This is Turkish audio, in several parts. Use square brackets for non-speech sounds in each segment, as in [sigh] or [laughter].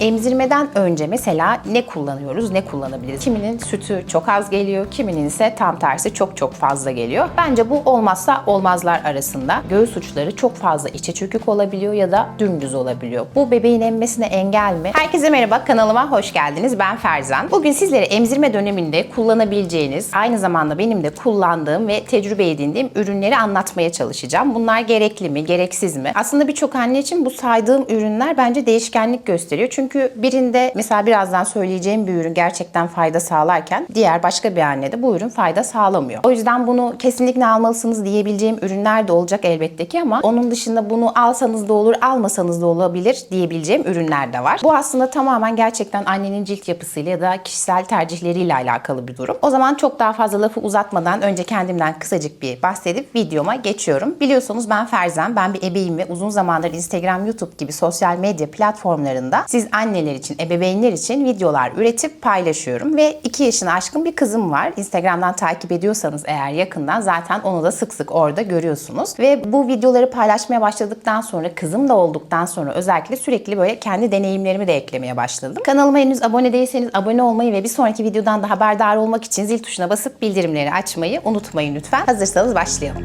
Emzirmeden önce mesela ne kullanıyoruz, ne kullanabiliriz? Kiminin sütü çok az geliyor, kiminin ise tam tersi çok çok fazla geliyor. Bence bu olmazsa olmazlar arasında. Göğüs uçları çok fazla içe çökük olabiliyor ya da dümdüz olabiliyor. Bu bebeğin emmesine engel mi? Herkese merhaba, kanalıma hoş geldiniz. Ben Ferzan. Bugün sizlere emzirme döneminde kullanabileceğiniz, aynı zamanda benim de kullandığım ve tecrübe edindiğim ürünleri anlatmaya çalışacağım. Bunlar gerekli mi, gereksiz mi? Aslında birçok anne için bu saydığım ürünler bence değişkenlik gösteriyor. Çünkü birinde mesela birazdan söyleyeceğim bir ürün gerçekten fayda sağlarken diğer başka bir annede bu ürün fayda sağlamıyor. O yüzden bunu kesinlikle almalısınız diyebileceğim ürünler de olacak elbette ki ama onun dışında bunu alsanız da olur, almasanız da olabilir diyebileceğim ürünler de var. Bu aslında tamamen gerçekten annenin cilt yapısıyla ya da kişisel tercihleriyle alakalı bir durum. O zaman çok daha fazla lafı uzatmadan önce kendimden kısacık bir bahsedip videoma geçiyorum. Biliyorsunuz ben Ferzan, ben bir ebeyim ve uzun zamandır Instagram, YouTube gibi sosyal medya platformlarında siz anneler için, ebeveynler için videolar üretip paylaşıyorum ve 2 yaşını aşkın bir kızım var. Instagram'dan takip ediyorsanız eğer yakından zaten onu da sık sık orada görüyorsunuz. Ve bu videoları paylaşmaya başladıktan sonra kızım da olduktan sonra özellikle sürekli böyle kendi deneyimlerimi de eklemeye başladım. Kanalıma henüz abone değilseniz abone olmayı ve bir sonraki videodan da haberdar olmak için zil tuşuna basıp bildirimleri açmayı unutmayın lütfen. Hazırsanız başlayalım.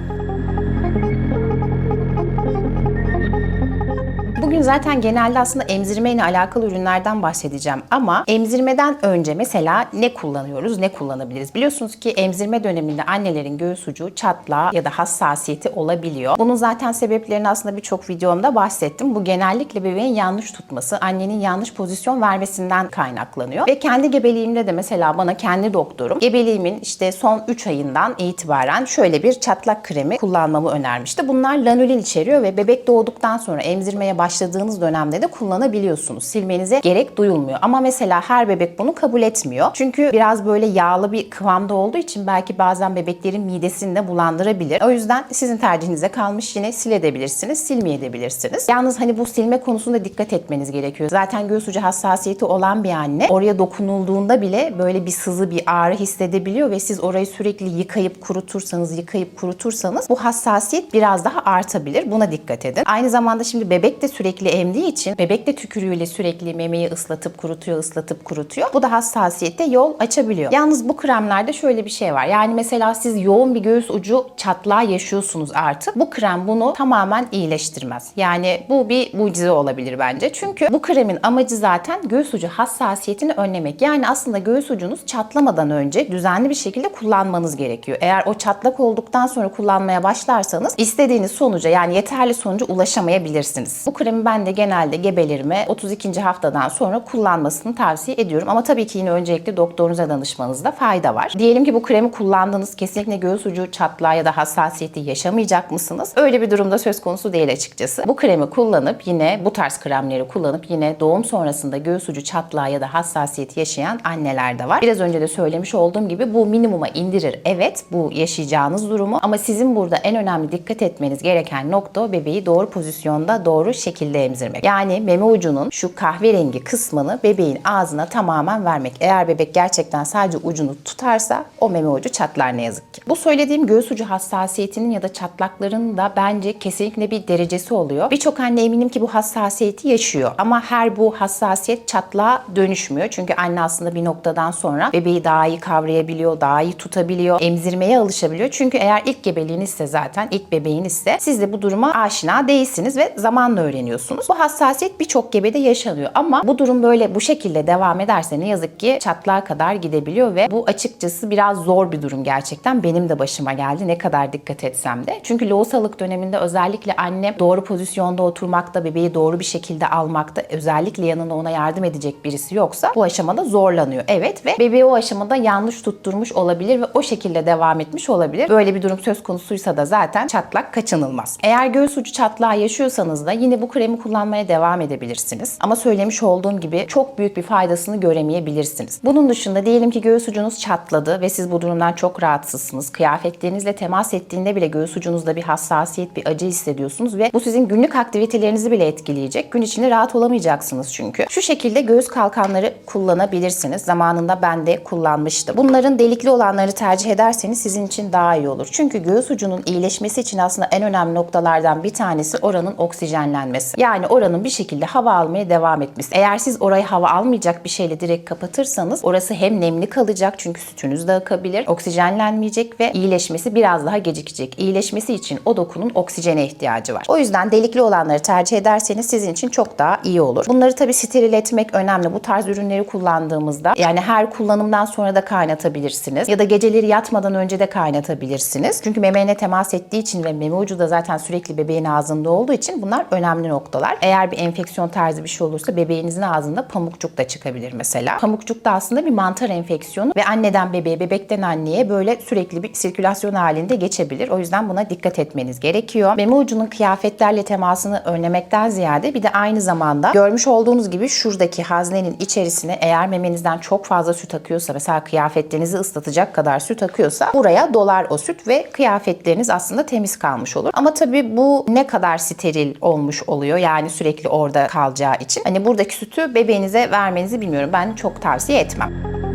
Bugün zaten genelde aslında emzirme ile alakalı ürünlerden bahsedeceğim ama emzirmeden önce mesela ne kullanıyoruz, ne kullanabiliriz? Biliyorsunuz ki emzirme döneminde annelerin göğüs ucu çatlağı ya da hassasiyeti olabiliyor. Bunun zaten sebeplerini aslında birçok videomda bahsettim. Bu genellikle bebeğin yanlış tutması, annenin yanlış pozisyon vermesinden kaynaklanıyor. Ve kendi gebeliğimde de mesela bana kendi doktorum gebeliğimin işte son 3 ayından itibaren şöyle bir çatlak kremi kullanmamı önermişti. Bunlar lanolin içeriyor ve bebek doğduktan sonra emzirmeye başladığınız dönemde de kullanabiliyorsunuz. Silmenize gerek duyulmuyor. Ama mesela her bebek bunu kabul etmiyor. Çünkü biraz böyle yağlı bir kıvamda olduğu için belki bazen bebeklerin midesini de bulandırabilir. O yüzden sizin tercihinize kalmış yine silebilirsiniz, silmeyebilirsiniz. Yalnız hani bu silme konusunda dikkat etmeniz gerekiyor. Zaten göğüs ucu hassasiyeti olan bir anne oraya dokunulduğunda bile böyle bir sızı, bir ağrı hissedebiliyor ve siz orayı sürekli yıkayıp kurutursanız, yıkayıp kurutursanız bu hassasiyet biraz daha artabilir. Buna dikkat edin. Aynı zamanda şimdi bebek de sürekli emdiği için bebek de tükürüğüyle sürekli memeyi ıslatıp kurutuyor, ıslatıp kurutuyor. Bu da hassasiyete yol açabiliyor. Yalnız bu kremlerde şöyle bir şey var. Yani mesela siz yoğun bir göğüs ucu çatlağı yaşıyorsunuz artık. Bu krem bunu tamamen iyileştirmez. Yani bu bir mucize olabilir bence. Çünkü bu kremin amacı zaten göğüs ucu hassasiyetini önlemek. Yani aslında göğüs ucunuz çatlamadan önce düzenli bir şekilde kullanmanız gerekiyor. Eğer o çatlak olduktan sonra kullanmaya başlarsanız istediğiniz sonuca yani yeterli sonuca ulaşamayabilirsiniz. Bu kremi ben de genelde gebelerime 32. haftadan sonra kullanmasını tavsiye ediyorum. Ama tabii ki yine öncelikle doktorunuza danışmanızda fayda var. Diyelim ki bu kremi kullandınız kesinlikle göğüs ucu çatlağı ya da hassasiyeti yaşamayacak mısınız? Öyle bir durumda söz konusu değil açıkçası. Bu kremi kullanıp yine bu tarz kremleri kullanıp yine doğum sonrasında göğüs ucu çatlağı ya da hassasiyeti yaşayan anneler de var. Biraz önce de söylemiş olduğum gibi bu minimuma indirir. Evet bu yaşayacağınız durumu ama sizin burada en önemli dikkat etmeniz gereken nokta bebeği doğru pozisyonda doğru şekilde emzirmek. Yani meme ucunun şu kahverengi kısmını bebeğin ağzına tamamen vermek. Eğer bebek gerçekten sadece ucunu tutarsa o meme ucu çatlar ne yazık ki. Bu söylediğim göğüs ucu hassasiyetinin ya da çatlakların da bence kesinlikle bir derecesi oluyor. Birçok anne eminim ki bu hassasiyeti yaşıyor ama her bu hassasiyet çatlağa dönüşmüyor. Çünkü anne aslında bir noktadan sonra bebeği daha iyi kavrayabiliyor, daha iyi tutabiliyor, emzirmeye alışabiliyor. Çünkü eğer ilk gebeliğinizse zaten ilk bebeğinizse siz de bu duruma aşina değilsiniz ve zamanla öğreniyorsunuz. Bu hassasiyet birçok gebede yaşanıyor ama bu durum böyle bu şekilde devam ederse ne yazık ki çatlağa kadar gidebiliyor ve bu açıkçası biraz zor bir durum gerçekten. Benim de başıma geldi ne kadar dikkat etsem de. Çünkü lohusalık döneminde özellikle annem doğru pozisyonda oturmakta, bebeği doğru bir şekilde almakta, özellikle yanında ona yardım edecek birisi yoksa bu aşamada zorlanıyor. Evet ve bebeği o aşamada yanlış tutturmuş olabilir ve o şekilde devam etmiş olabilir. Böyle bir durum söz konusuysa da zaten çatlak kaçınılmaz. Eğer göğüs ucu çatlağı yaşıyorsanız da yine bu kremi kullanmaya devam edebilirsiniz. Ama söylemiş olduğum gibi çok büyük bir faydasını göremeyebilirsiniz. Bunun dışında diyelim ki göğüs ucunuz çatladı ve siz bu durumdan çok rahatsızsınız. Kıyafetlerinizle temas ettiğinde bile göğüs ucunuzda bir hassasiyet, bir acı hissediyorsunuz ve bu sizin günlük aktivitelerinizi bile etkileyecek. Gün içinde rahat olamayacaksınız çünkü. Şu şekilde göğüs kalkanları kullanabilirsiniz. Zamanında ben de kullanmıştım. Bunların delikli olanları tercih ederseniz sizin için daha iyi olur. Çünkü göğüs ucunun iyileşmesi için aslında en önemli noktalardan bir tanesi oranın oksijenlenmesi. Yani Yani oranın bir şekilde hava almaya devam etmesi. Eğer siz orayı hava almayacak bir şeyle direkt kapatırsanız orası hem nemli kalacak çünkü sütünüz de akabilir, oksijenlenmeyecek ve iyileşmesi biraz daha gecikecek. İyileşmesi için o dokunun oksijene ihtiyacı var. O yüzden delikli olanları tercih ederseniz sizin için çok daha iyi olur. Bunları tabii steril etmek önemli. Bu tarz ürünleri kullandığımızda yani her kullanımdan sonra da kaynatabilirsiniz. Ya da geceleri yatmadan önce de kaynatabilirsiniz. Çünkü memeğine temas ettiği için ve meme ucu da zaten sürekli bebeğin ağzında olduğu için bunlar önemli noktalar. Eğer bir enfeksiyon tarzı bir şey olursa bebeğinizin ağzında pamukçuk da çıkabilir mesela. Pamukçuk da aslında bir mantar enfeksiyonu ve anneden bebeğe, bebekten anneye böyle sürekli bir sirkülasyon halinde geçebilir. O yüzden buna dikkat etmeniz gerekiyor. Meme ucunun kıyafetlerle temasını önlemekten ziyade bir de aynı zamanda görmüş olduğunuz gibi şuradaki haznenin içerisine eğer memenizden çok fazla süt akıyorsa mesela kıyafetlerinizi ıslatacak kadar süt akıyorsa buraya dolar o süt ve kıyafetleriniz aslında temiz kalmış olur. Ama tabii bu ne kadar steril olmuş oluyor yani sürekli orada kalacağı için. Hani buradaki sütü bebeğinize vermenizi bilmiyorum. Ben çok tavsiye etmem.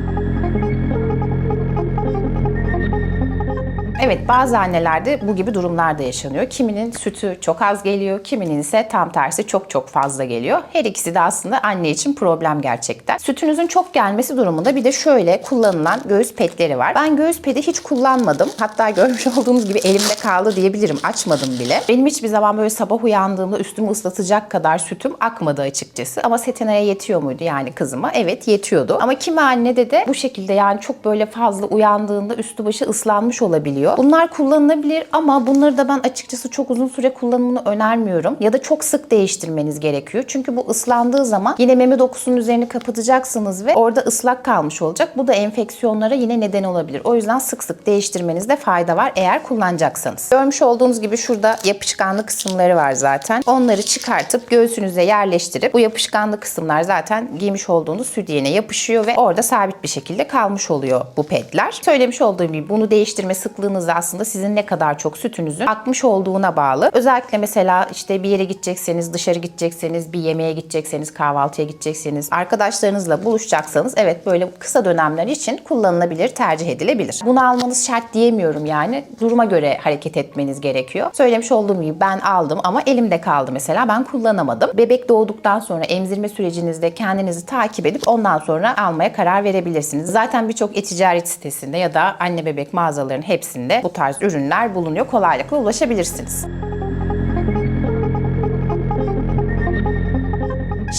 Evet bazı annelerde bu gibi durumlar da yaşanıyor. Kiminin sütü çok az geliyor, kiminin ise tam tersi çok çok fazla geliyor. Her ikisi de aslında anne için problem gerçekten. Sütünüzün çok gelmesi durumunda bir de şöyle kullanılan göğüs petleri var. Ben göğüs pedi hiç kullanmadım. Hatta [laughs] görmüş olduğunuz gibi elimde kaldı diyebilirim. Açmadım bile. Benim hiçbir zaman böyle sabah uyandığımda üstümü ıslatacak kadar sütüm akmadı açıkçası. Ama Setena'ya yetiyor muydu yani kızıma? Evet yetiyordu. Ama kimi annede de bu şekilde yani çok böyle fazla uyandığında üstü başı ıslanmış olabiliyor. Bunlar kullanılabilir ama bunları da ben açıkçası çok uzun süre kullanımını önermiyorum. Ya da çok sık değiştirmeniz gerekiyor. Çünkü bu ıslandığı zaman yine meme dokusunun üzerini kapatacaksınız ve orada ıslak kalmış olacak. Bu da enfeksiyonlara yine neden olabilir. O yüzden sık sık değiştirmenizde fayda var eğer kullanacaksanız. Görmüş olduğunuz gibi şurada yapışkanlı kısımları var zaten. Onları çıkartıp göğsünüze yerleştirip bu yapışkanlı kısımlar zaten giymiş olduğunuz sütyene yapışıyor ve orada sabit bir şekilde kalmış oluyor bu pedler. Söylemiş olduğum gibi bunu değiştirme sıklığınız da aslında sizin ne kadar çok sütünüzün akmış olduğuna bağlı. Özellikle mesela işte bir yere gidecekseniz, dışarı gidecekseniz, bir yemeğe gidecekseniz, kahvaltıya gidecekseniz, arkadaşlarınızla buluşacaksanız evet böyle kısa dönemler için kullanılabilir, tercih edilebilir. Bunu almanız şart diyemiyorum yani. Duruma göre hareket etmeniz gerekiyor. Söylemiş olduğum gibi ben aldım ama elimde kaldı mesela. Ben kullanamadım. Bebek doğduktan sonra emzirme sürecinizde kendinizi takip edip ondan sonra almaya karar verebilirsiniz. Zaten birçok e-ticaret sitesinde ya da anne bebek mağazalarının hepsinde bu tarz ürünler bulunuyor. Kolaylıkla ulaşabilirsiniz.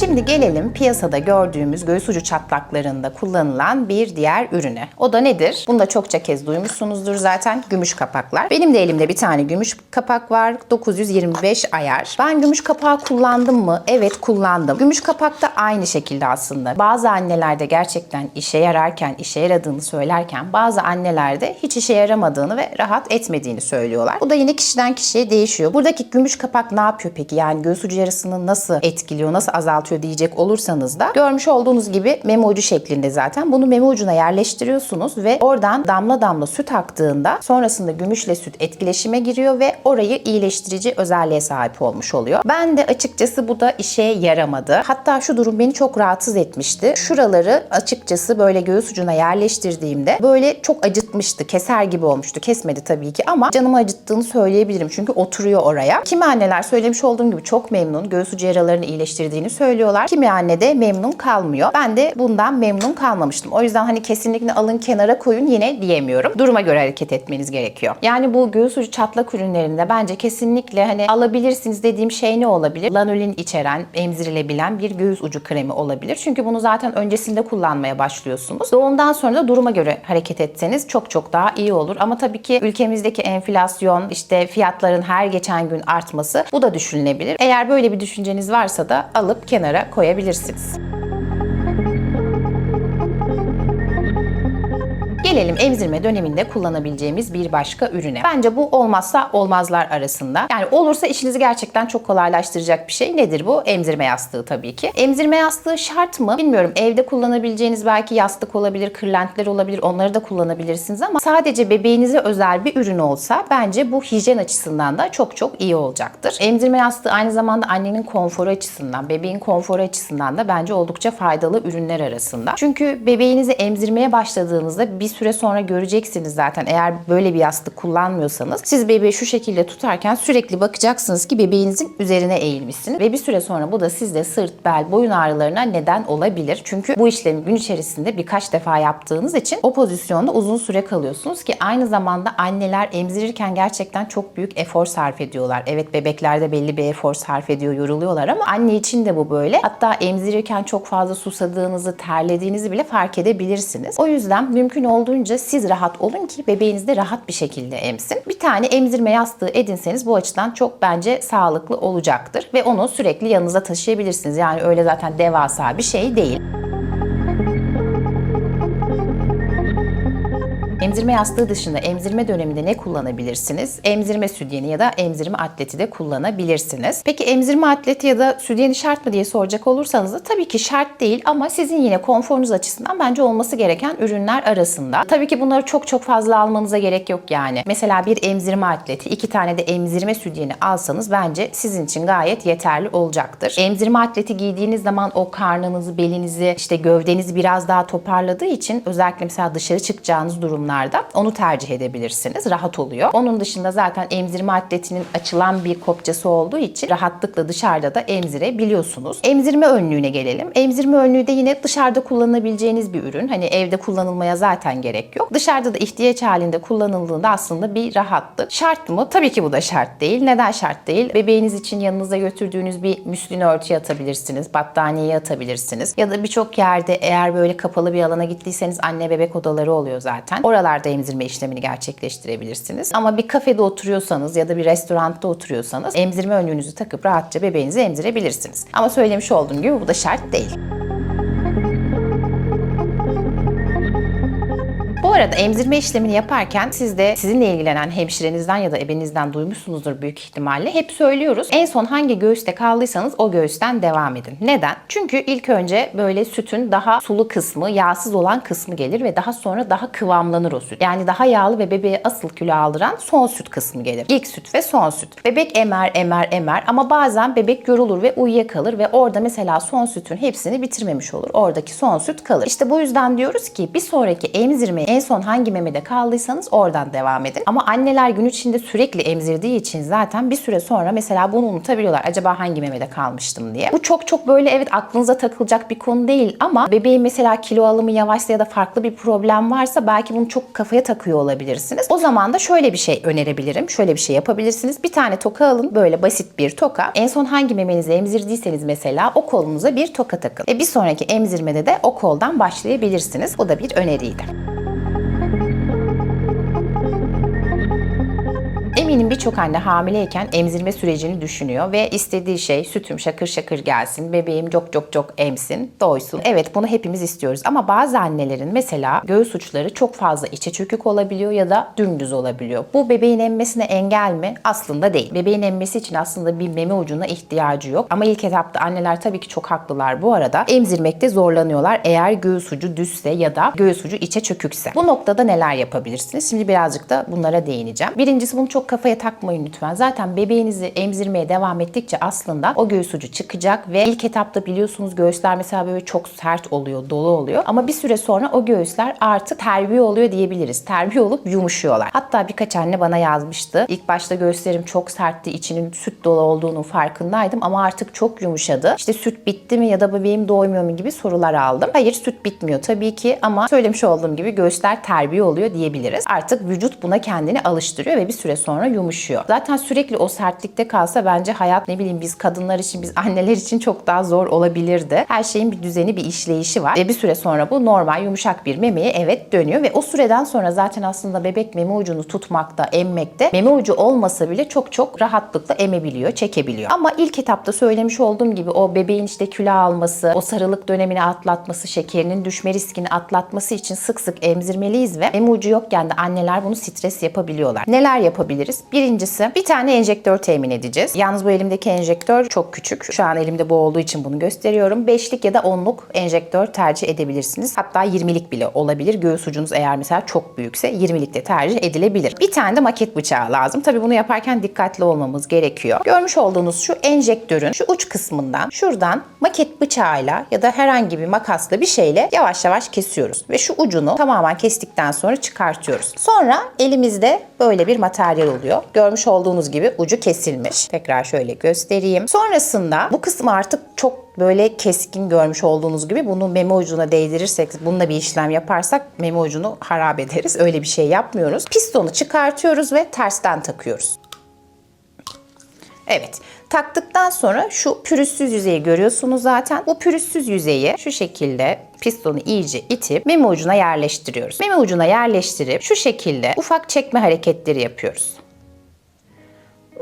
Şimdi gelelim piyasada gördüğümüz göğüs ucu çatlaklarında kullanılan bir diğer ürüne. O da nedir? Bunu da çokça kez duymuşsunuzdur zaten. Gümüş kapaklar. Benim de elimde bir tane gümüş kapak var. 925 ayar. Ben gümüş kapağı kullandım mı? Evet kullandım. Gümüş kapak da aynı şekilde aslında. Bazı annelerde gerçekten işe yararken, işe yaradığını söylerken bazı annelerde hiç işe yaramadığını ve rahat etmediğini söylüyorlar. Bu da yine kişiden kişiye değişiyor. Buradaki gümüş kapak ne yapıyor peki? Yani göğüs ucu yarısını nasıl etkiliyor, nasıl azaltıyor diyecek olursanız da görmüş olduğunuz gibi meme ucu şeklinde zaten. Bunu meme ucuna yerleştiriyorsunuz ve oradan damla damla süt aktığında sonrasında gümüşle süt etkileşime giriyor ve orayı iyileştirici özelliğe sahip olmuş oluyor. Ben de açıkçası bu da işe yaramadı. Hatta şu durum beni çok rahatsız etmişti. Şuraları açıkçası böyle göğüs ucuna yerleştirdiğimde böyle çok acıtmıştı. Keser gibi olmuştu. Kesmedi tabii ki ama canımı acıttığını söyleyebilirim. Çünkü oturuyor oraya. Kimi anneler söylemiş olduğum gibi çok memnun. Göğüs ucu yaralarını iyileştirdiğini söylüyorlar. Kimi anne de memnun kalmıyor. Ben de bundan memnun kalmamıştım. O yüzden hani kesinlikle alın kenara koyun yine diyemiyorum. Duruma göre hareket etmeniz gerekiyor. Yani bu göğüs ucu çatlak ürünlerinde bence kesinlikle hani alabilirsiniz dediğim şey ne olabilir? Lanolin içeren, emzirilebilen bir göğüs ucu kremi olabilir. Çünkü bunu zaten öncesinde kullanmaya başlıyorsunuz. Doğumdan sonra da duruma göre hareket etseniz çok çok daha iyi olur. Ama tabii ki ülkemizdeki enflasyon, işte fiyatların her geçen gün artması bu da düşünülebilir. Eğer böyle bir düşünceniz varsa da alıp kenara koyabilirsiniz. Gelelim emzirme döneminde kullanabileceğimiz bir başka ürüne. Bence bu olmazsa olmazlar arasında. Yani olursa işinizi gerçekten çok kolaylaştıracak bir şey. Nedir bu? Emzirme yastığı tabii ki. Emzirme yastığı şart mı? Bilmiyorum. Evde kullanabileceğiniz belki yastık olabilir, kırlentler olabilir. Onları da kullanabilirsiniz ama sadece bebeğinize özel bir ürün olsa bence bu hijyen açısından da çok çok iyi olacaktır. Emzirme yastığı aynı zamanda annenin konforu açısından, bebeğin konforu açısından da bence oldukça faydalı ürünler arasında. Çünkü bebeğinizi emzirmeye başladığınızda bir süre süre sonra göreceksiniz zaten eğer böyle bir yastık kullanmıyorsanız siz bebeği şu şekilde tutarken sürekli bakacaksınız ki bebeğinizin üzerine eğilmişsiniz ve bir süre sonra bu da sizde sırt, bel, boyun ağrılarına neden olabilir. Çünkü bu işlemi gün içerisinde birkaç defa yaptığınız için o pozisyonda uzun süre kalıyorsunuz ki aynı zamanda anneler emzirirken gerçekten çok büyük efor sarf ediyorlar. Evet bebeklerde belli bir efor sarf ediyor, yoruluyorlar ama anne için de bu böyle. Hatta emzirirken çok fazla susadığınızı, terlediğinizi bile fark edebilirsiniz. O yüzden mümkün olduğunca siz rahat olun ki bebeğiniz de rahat bir şekilde emsin. Bir tane emzirme yastığı edinseniz bu açıdan çok bence sağlıklı olacaktır ve onu sürekli yanınıza taşıyabilirsiniz. Yani öyle zaten devasa bir şey değil. Emzirme yastığı dışında emzirme döneminde ne kullanabilirsiniz? Emzirme sütyeni ya da emzirme atleti de kullanabilirsiniz. Peki emzirme atleti ya da sütyeni şart mı diye soracak olursanız da tabii ki şart değil ama sizin yine konforunuz açısından bence olması gereken ürünler arasında. Tabii ki bunları çok çok fazla almanıza gerek yok yani. Mesela bir emzirme atleti, iki tane de emzirme sütyeni alsanız bence sizin için gayet yeterli olacaktır. Emzirme atleti giydiğiniz zaman o karnınızı, belinizi, işte gövdenizi biraz daha toparladığı için özellikle mesela dışarı çıkacağınız durumlarda onu tercih edebilirsiniz. Rahat oluyor. Onun dışında zaten emzirme atletinin açılan bir kopçası olduğu için rahatlıkla dışarıda da emzirebiliyorsunuz. Emzirme önlüğüne gelelim. Emzirme önlüğü de yine dışarıda kullanabileceğiniz bir ürün. Hani evde kullanılmaya zaten gerek yok. Dışarıda da ihtiyaç halinde kullanıldığında aslında bir rahatlık. Şart mı? Tabii ki bu da şart değil. Neden şart değil? Bebeğiniz için yanınıza götürdüğünüz bir müslin örtüye atabilirsiniz. Battaniyeye atabilirsiniz. Ya da birçok yerde eğer böyle kapalı bir alana gittiyseniz anne bebek odaları oluyor zaten. Oralarda emzirme işlemini gerçekleştirebilirsiniz. Ama bir kafede oturuyorsanız ya da bir restoranda oturuyorsanız emzirme önlüğünüzü takıp rahatça bebeğinizi emzirebilirsiniz. Ama söylemiş olduğum gibi bu da şart değil. Arada emzirme işlemini yaparken siz de sizinle ilgilenen hemşirenizden ya da ebenizden duymuşsunuzdur büyük ihtimalle. Hep söylüyoruz. En son hangi göğüste kaldıysanız o göğüsten devam edin. Neden? Çünkü ilk önce böyle sütün daha sulu kısmı, yağsız olan kısmı gelir ve daha sonra daha kıvamlanır o süt. Yani daha yağlı ve bebeğe asıl kilo aldıran son süt kısmı gelir. İlk süt ve son süt. Bebek emer, emer, emer ama bazen bebek yorulur ve uyuyakalır ve orada mesela son sütün hepsini bitirmemiş olur. Oradaki son süt kalır. İşte bu yüzden diyoruz ki bir sonraki emzirmeyi en son hangi memede kaldıysanız oradan devam edin. Ama anneler gün içinde sürekli emzirdiği için zaten bir süre sonra mesela bunu unutabiliyorlar. Acaba hangi memede kalmıştım diye. Bu çok çok böyle evet aklınıza takılacak bir konu değil ama bebeğin mesela kilo alımı yavaşsa ya da farklı bir problem varsa belki bunu çok kafaya takıyor olabilirsiniz. O zaman da şöyle bir şey önerebilirim. Şöyle bir şey yapabilirsiniz. Bir tane toka alın. Böyle basit bir toka. En son hangi memenizi emzirdiyseniz mesela o kolunuza bir toka takın. Ve bir sonraki emzirmede de o koldan başlayabilirsiniz. O da bir öneriydi. Eminim birçok anne hamileyken emzirme sürecini düşünüyor ve istediği şey sütüm şakır şakır gelsin, bebeğim çok çok çok emsin, doysun. Evet bunu hepimiz istiyoruz ama bazı annelerin mesela göğüs uçları çok fazla içe çökük olabiliyor ya da dümdüz olabiliyor. Bu bebeğin emmesine engel mi? Aslında değil. Bebeğin emmesi için aslında bir meme ucuna ihtiyacı yok. Ama ilk etapta anneler tabii ki çok haklılar bu arada. Emzirmekte zorlanıyorlar eğer göğüs ucu düzse ya da göğüs ucu içe çökükse. Bu noktada neler yapabilirsiniz? Şimdi birazcık da bunlara değineceğim. Birincisi bunu çok kafaya takmayın lütfen. Zaten bebeğinizi emzirmeye devam ettikçe aslında o göğüs ucu çıkacak ve ilk etapta biliyorsunuz göğüsler mesela böyle çok sert oluyor, dolu oluyor. Ama bir süre sonra o göğüsler artık terbiye oluyor diyebiliriz. Terbiye olup yumuşuyorlar. Hatta birkaç anne bana yazmıştı. İlk başta göğüslerim çok sertti, içinin süt dolu olduğunu farkındaydım ama artık çok yumuşadı. İşte süt bitti mi ya da bebeğim doymuyor mu gibi sorular aldım. Hayır süt bitmiyor tabii ki ama söylemiş olduğum gibi göğüsler terbiye oluyor diyebiliriz. Artık vücut buna kendini alıştırıyor ve bir süre sonra yumuşuyor. Zaten sürekli o sertlikte kalsa bence hayat ne bileyim biz kadınlar için, biz [laughs] anneler için çok daha zor olabilirdi. Her şeyin bir düzeni, bir işleyişi var. Ve bir süre sonra bu normal yumuşak bir memeye evet dönüyor ve o süreden sonra zaten aslında bebek meme ucunu tutmakta, emmekte meme ucu olmasa bile çok çok rahatlıkla emebiliyor, çekebiliyor. Ama ilk etapta söylemiş olduğum gibi o bebeğin işte kilo alması, o sarılık dönemini atlatması, şekerinin düşme riskini atlatması için sık sık emzirmeliyiz ve meme ucu yokken de anneler bunu stres yapabiliyorlar. Neler yapabiliriz? Bir Birincisi bir tane enjektör temin edeceğiz. Yalnız bu elimdeki enjektör çok küçük. Şu an elimde bu olduğu için bunu gösteriyorum. Beşlik ya da onluk enjektör tercih edebilirsiniz. Hatta 20'lik bile olabilir. Göğüs ucunuz eğer mesela çok büyükse 20'lik de tercih edilebilir. Bir tane de maket bıçağı lazım. Tabii bunu yaparken dikkatli olmamız gerekiyor. Görmüş olduğunuz şu enjektörün şu uç kısmından şuradan maket bıçağıyla ya da herhangi bir makasla bir şeyle yavaş yavaş kesiyoruz. Ve şu ucunu tamamen kestikten sonra çıkartıyoruz. Sonra elimizde böyle bir materyal oluyor. Görmüş olduğunuz gibi ucu kesilmiş. Tekrar şöyle göstereyim. Sonrasında bu kısmı artık çok böyle keskin görmüş olduğunuz gibi bunu meme ucuna değdirirsek, bununla bir işlem yaparsak meme ucunu harap ederiz. Öyle bir şey yapmıyoruz. Pistonu çıkartıyoruz ve tersten takıyoruz. Evet. Taktıktan sonra şu pürüzsüz yüzeyi görüyorsunuz zaten. Bu pürüzsüz yüzeyi şu şekilde pistonu iyice itip meme ucuna yerleştiriyoruz. Meme ucuna yerleştirip şu şekilde ufak çekme hareketleri yapıyoruz.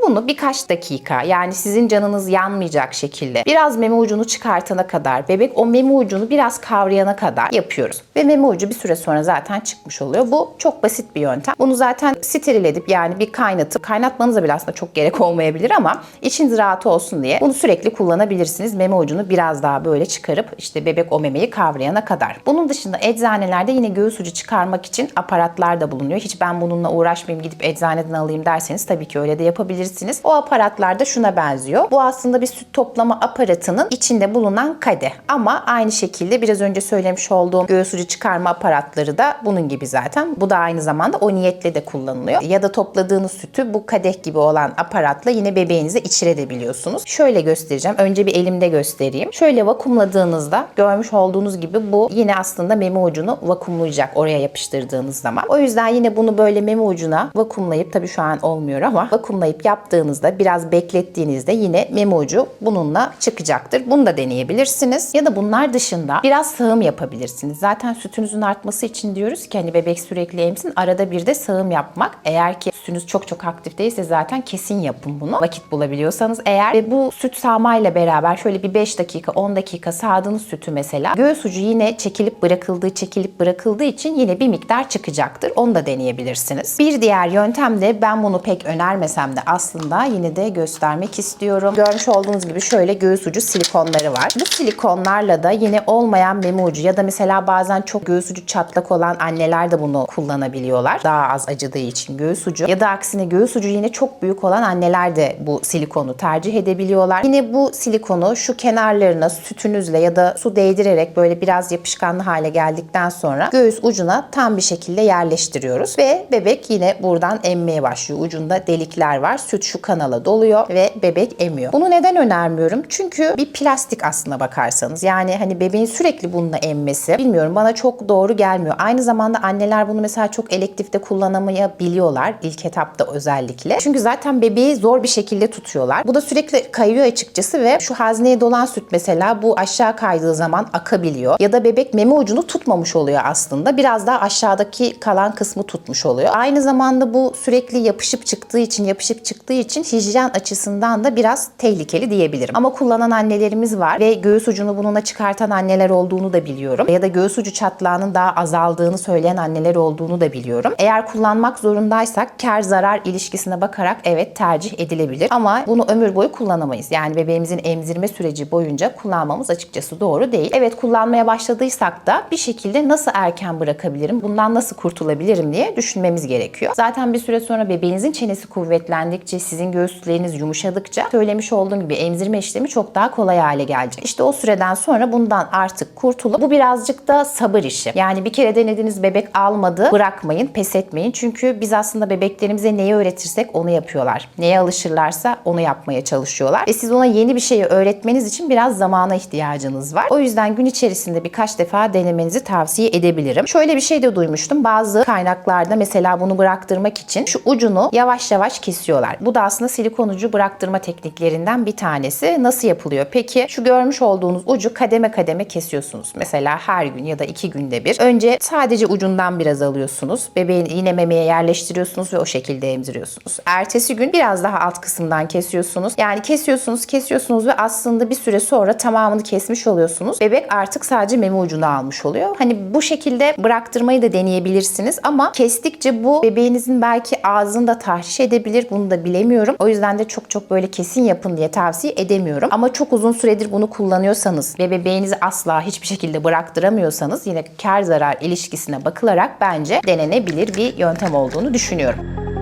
Bunu birkaç dakika yani sizin canınız yanmayacak şekilde biraz meme ucunu çıkartana kadar bebek o meme ucunu biraz kavrayana kadar yapıyoruz. Ve meme ucu bir süre sonra zaten çıkmış oluyor. Bu çok basit bir yöntem. Bunu zaten steril edip yani bir kaynatıp kaynatmanıza bile aslında çok gerek olmayabilir ama içiniz rahat olsun diye bunu sürekli kullanabilirsiniz. Meme ucunu biraz daha böyle çıkarıp işte bebek o memeyi kavrayana kadar. Bunun dışında eczanelerde yine göğüs ucu çıkarmak için aparatlar da bulunuyor. Hiç ben bununla uğraşmayayım gidip eczaneden alayım derseniz tabii ki öyle de yapabilirsiniz. O aparatlar da şuna benziyor. Bu aslında bir süt toplama aparatının içinde bulunan kadeh. Ama aynı şekilde biraz önce söylemiş olduğum göğüs ucu çıkarma aparatları da bunun gibi zaten. Bu da aynı zamanda o niyetle de kullanılıyor. Ya da topladığınız sütü bu kadeh gibi olan aparatla yine bebeğinize içirebiliyorsunuz. Şöyle göstereceğim. Önce bir elimde göstereyim. Şöyle vakumladığınızda görmüş olduğunuz gibi bu yine aslında meme ucunu vakumlayacak oraya yapıştırdığınız zaman. O yüzden yine bunu böyle meme ucuna vakumlayıp tabii şu an olmuyor ama vakumlayıp yaptığınızda biraz beklettiğinizde yine meme ucu bununla çıkacaktır. Bunu da deneyebilirsiniz. Ya da bunlar dışında biraz sağım yapabilirsiniz. Zaten sütünüzün artması için diyoruz ki hani bebek sürekli emsin. Arada bir de sağım yapmak. Eğer ki sütünüz çok çok aktif değilse zaten kesin yapın bunu. Vakit bulabiliyorsanız eğer ve bu süt sağmayla beraber şöyle bir 5 dakika 10 dakika sağdığınız sütü mesela göğüs ucu yine çekilip bırakıldığı çekilip bırakıldığı için yine bir miktar çıkacaktır. Onu da deneyebilirsiniz. Bir diğer yöntem de ben bunu pek önermesem de aslında yine de göstermek istiyorum. Görmüş olduğunuz gibi şöyle göğüs ucu silikonları var. Bu silikonlarla da yine olmayan meme ucu ya da mesela bazen çok göğüs ucu çatlak olan anneler de bunu kullanabiliyorlar. Daha az acıdığı için göğüs ucu ya da aksine göğüs ucu yine çok büyük olan anneler de bu silikonu tercih edebiliyorlar. Yine bu silikonu şu kenarlarına sütünüzle ya da su değdirerek böyle biraz yapışkanlı hale geldikten sonra göğüs ucuna tam bir şekilde yerleştiriyoruz ve bebek yine buradan emmeye başlıyor. Ucunda delikler var. Süt şu kanala doluyor ve bebek emiyor. Bunu neden önermiyorum? Çünkü bir plastik aslına bakarsanız. Yani hani bebeğin sürekli bununla emmesi bilmiyorum bana çok doğru gelmiyor. Aynı zamanda anneler bunu mesela çok elektifte kullanamayabiliyorlar. ilk etapta özellikle. Çünkü zaten bebeği zor bir şekilde tutuyorlar. Bu da sürekli kayıyor açıkçası ve şu hazneye dolan süt mesela bu aşağı kaydığı zaman akabiliyor. Ya da bebek meme ucunu tutmamış oluyor aslında. Biraz daha aşağıdaki kalan kısmı tutmuş oluyor. Aynı zamanda bu sürekli yapışıp çıktığı için yapışıp çıktığı için hijyen açısından da biraz tehlikeli diyebilirim. Ama kullanan annelerimiz var ve göğüs ucunu bununla çıkartan anneler olduğunu da biliyorum. Ya da göğüs ucu çatlağının daha azaldığını söyleyen anneler olduğunu da biliyorum. Eğer kullanmak zorundaysak kar zarar ilişkisine bakarak evet tercih edilebilir. Ama bunu ömür boyu kullanamayız. Yani bebeğimizin emzirme süreci boyunca kullanmamız açıkçası doğru değil. Evet kullanmaya başladıysak da bir şekilde nasıl erken bırakabilirim, bundan nasıl kurtulabilirim diye düşünmemiz gerekiyor. Zaten bir süre sonra bebeğinizin çenesi kuvvetlendikçe, sizin göğüsleriniz yumuşadıkça söylemiş olduğum gibi emzirme işlemi çok daha kolay hale gelecek. İşte o süreden sonra bundan artık kurtulup bu birazcık da sabır işi. Yani bir kere denediniz bebek almadı, bırakmayın, pes etmeyin. Çünkü biz aslında bebeklerimize neyi öğretirsek onu yapıyorlar. Neye alışırlarsa onu yapmaya çalışıyorlar. Ve siz ona yeni bir şeyi öğretmeniz için biraz zamana ihtiyacınız var. O yüzden gün içerisinde birkaç defa denemenizi tavsiye edebilirim. Şöyle bir şey de duymuştum. Bazı kaynaklarda mesela bunu bıraktırmak için şu ucunu yavaş yavaş kesiyorlar. Bu da aslında silikon ucu bıraktırma tekniklerinden bir tanesi. Nasıl yapılıyor? Peki şu görmüş olduğunuz ucu kademe kademe kesiyorsunuz. Mesela her gün ya da iki günde bir. Önce sadece ucundan biraz alıyorsunuz. Bebeğin yine memeye yerleştiriyorsunuz ve o şekilde emziriyorsunuz. Ertesi gün biraz daha alt kısımdan kesiyorsunuz. Yani kesiyorsunuz, kesiyorsunuz ve aslında bir süre sonra tamamını kesmiş oluyorsunuz. Bebek artık sadece meme ucunu almış oluyor. Hani bu şekilde bıraktırmayı da deneyebilirsiniz ama kestikçe bu bebeğinizin belki ağzını da tahriş edebilir. Bunu da bilemiyorum. O yüzden de çok çok böyle kesin yapın diye tavsiye edemiyorum. Ama çok uzun süredir bunu kullanıyorsanız ve bebeğinizi asla hiçbir şekilde bıraktıramıyorsanız yine kar zarar ilişkisine bakılarak bence denenebilir bir yöntem olduğunu düşünüyorum.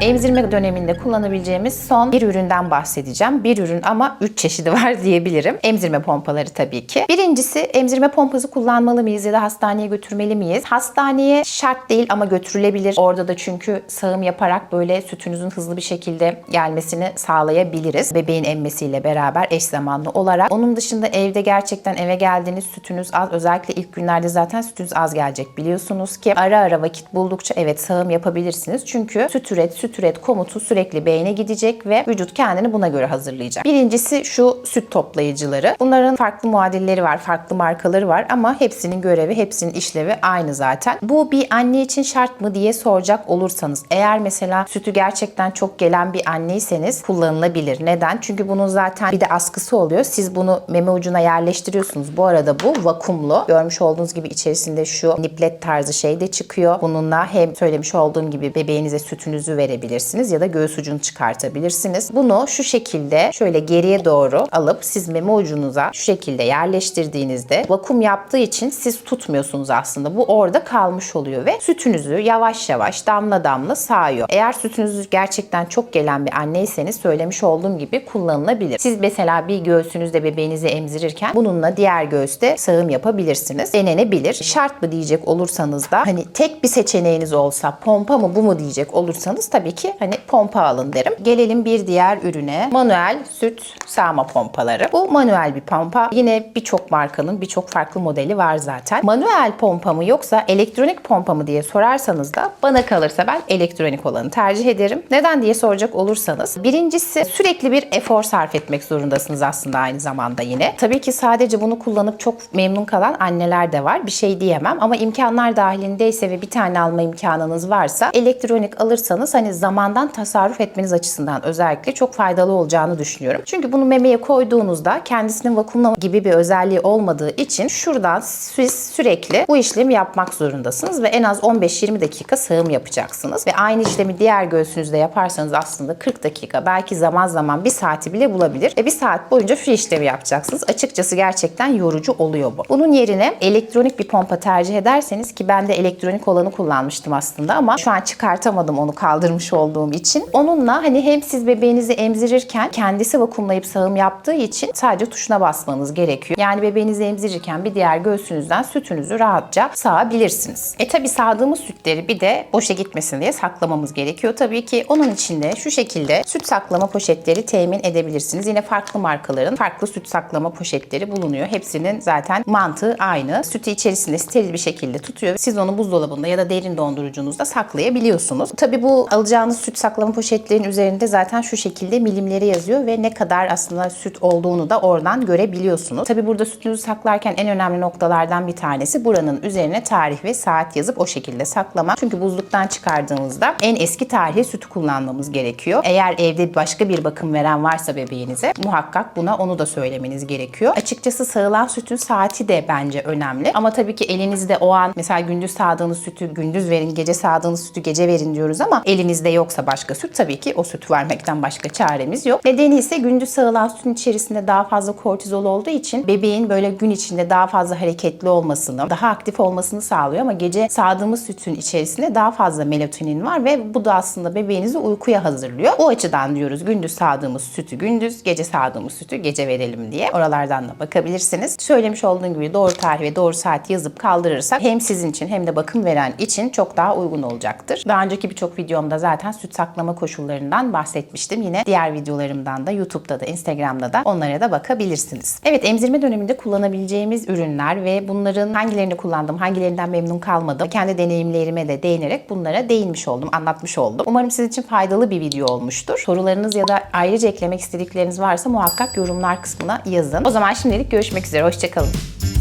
Emzirme döneminde kullanabileceğimiz son bir üründen bahsedeceğim. Bir ürün ama 3 çeşidi [laughs] var diyebilirim. Emzirme pompaları tabii ki. Birincisi emzirme pompası kullanmalı mıyız ya da hastaneye götürmeli miyiz? Hastaneye şart değil ama götürülebilir. Orada da çünkü sağım yaparak böyle sütünüzün hızlı bir şekilde gelmesini sağlayabiliriz. Bebeğin emmesiyle beraber eş zamanlı olarak. Onun dışında evde gerçekten eve geldiğiniz sütünüz az. Özellikle ilk günlerde zaten sütünüz az gelecek biliyorsunuz ki. Ara ara vakit buldukça evet sağım yapabilirsiniz. Çünkü süt üret, süt üret komutu sürekli beyne gidecek ve vücut kendini buna göre hazırlayacak. Birincisi şu süt toplayıcıları. Bunların farklı muadilleri var, farklı markaları var ama hepsinin görevi, hepsinin işlevi aynı zaten. Bu bir anne için şart mı diye soracak olursanız eğer mesela sütü gerçekten çok gelen bir anneyseniz kullanılabilir. Neden? Çünkü bunun zaten bir de askısı oluyor. Siz bunu meme ucuna yerleştiriyorsunuz. Bu arada bu vakumlu. Görmüş olduğunuz gibi içerisinde şu niplet tarzı şey de çıkıyor. Bununla hem söylemiş olduğum gibi bebeğinize sütünüzü verebilirsiniz ya da göğüs ucunu çıkartabilirsiniz. Bunu şu şekilde şöyle geriye doğru alıp siz meme ucunuza şu şekilde yerleştirdiğinizde vakum yaptığı için siz tutmuyorsunuz aslında. Bu orada kalmış oluyor ve sütünüzü yavaş yavaş damla damla sağıyor. Eğer sütünüz gerçekten çok gelen bir anneyseniz söylemiş olduğum gibi kullanılabilir. Siz mesela bir göğsünüzde bebeğinizi emzirirken bununla diğer göğüste sağım yapabilirsiniz. Denenebilir. Şart mı diyecek olursanız da hani tek bir seçeneğiniz olsa pompa mı bu mu diyecek olursanız tabii ki hani pompa alın derim. Gelelim bir diğer ürüne. Manuel süt sağma pompaları. Bu manuel bir pompa. Yine birçok markanın birçok farklı modeli var zaten. Manuel pompa mı yoksa elektronik pompa mı diye sorarsanız da bana kalırsa ben elektronik olanı tercih ederim. Neden diye soracak olursanız birincisi sürekli bir efor sarf etmek zorundasınız aslında aynı zamanda yine. Tabii ki sadece bunu kullanıp çok memnun kalan anneler de var. Bir şey diyemem ama imkanlar dahilindeyse ve bir tane alma imkanınız varsa elektronik alırsanız hani zamandan tasarruf etmeniz açısından özellikle çok faydalı olacağını düşünüyorum. Çünkü bunu memeye koyduğunuzda kendisinin vakumlama gibi bir özelliği olmadığı için şuradan siz sürekli bu işlemi yapmak zorundasınız ve en az 15-20 dakika sağım yapacaksınız. Ve aynı işlemi diğer göğsünüzde yaparsanız aslında 40 dakika belki zaman zaman bir saati bile bulabilir. Ve bir saat boyunca şu işlemi yapacaksınız. Açıkçası gerçekten yorucu oluyor bu. Bunun yerine elektronik bir pompa tercih ederseniz ki ben de elektronik olanı kullanmıştım aslında ama şu an çıkartamadım onu kaldırmış olduğum için. Onunla hani hem siz bebeğinizi emzirirken kendisi vakumlayıp sağım yaptığı için sadece tuşuna basmanız gerekiyor. Yani bebeğinizi emzirirken bir diğer göğsünüzden sütünüzü rahatça sağabilirsiniz. E tabi sağdığımız sütleri bir de boşa gitmesin diye saklamamız gerekiyor. Tabii ki onun için de şu şekilde süt saklama poşetleri temin edebilirsiniz. Yine farklı markaların farklı süt saklama poşetleri bulunuyor. Hepsinin zaten mantığı aynı. Sütü içerisinde steril bir şekilde tutuyor. Siz onu buzdolabında ya da derin dondurucunuzda saklayabiliyorsunuz. Tabii bu alacağınız süt saklama poşetlerin üzerinde zaten şu şekilde milimleri yazıyor ve ne kadar aslında süt olduğunu da oradan görebiliyorsunuz. Tabii burada sütünüzü saklarken en önemli noktalardan bir tanesi buranın üzerine tarih ve saat yazıp o şekilde saklama. Çünkü buzluktan çıkardığınızda en eski tarihi sütü kullanmamız gerekiyor. Eğer evde başka bir bakım veren varsa bebeğinize muhakkak buna onu da söylemeniz gerekiyor. Açıkçası sağılan sütün saati de bence önemli. Ama tabii ki elinizde o an mesela gündüz sağdığınız sütü gündüz verin, gece sağdığınız sütü gece verin diyoruz ama elinizde yoksa başka süt tabii ki o sütü vermekten başka çaremiz yok. Nedeni ise gündüz sağılan sütün içerisinde daha fazla kortizol olduğu için bebeğin böyle gün içinde daha fazla hareketli olmasını, daha aktif olmasını sağlıyor ama gece sağdığımız sütün içerisinde daha fazla melatonin var ve bu da aslında bebeğinizi uykuya hazırlıyor. O açıdan diyoruz gündüz sağdığımız sütü gündüz, gece sağdığımız sütü gece verelim diye. Oralardan da bakabilirsiniz. Söylemiş olduğum gibi doğru tarih ve doğru saat yazıp kaldırırsak hem sizin için hem de bakım veren için çok daha uygun olacaktır. Daha önceki birçok videomda zaten zaten süt saklama koşullarından bahsetmiştim. Yine diğer videolarımdan da YouTube'da da Instagram'da da onlara da bakabilirsiniz. Evet emzirme döneminde kullanabileceğimiz ürünler ve bunların hangilerini kullandım, hangilerinden memnun kalmadım. Kendi deneyimlerime de değinerek bunlara değinmiş oldum, anlatmış oldum. Umarım sizin için faydalı bir video olmuştur. Sorularınız ya da ayrıca eklemek istedikleriniz varsa muhakkak yorumlar kısmına yazın. O zaman şimdilik görüşmek üzere. Hoşçakalın.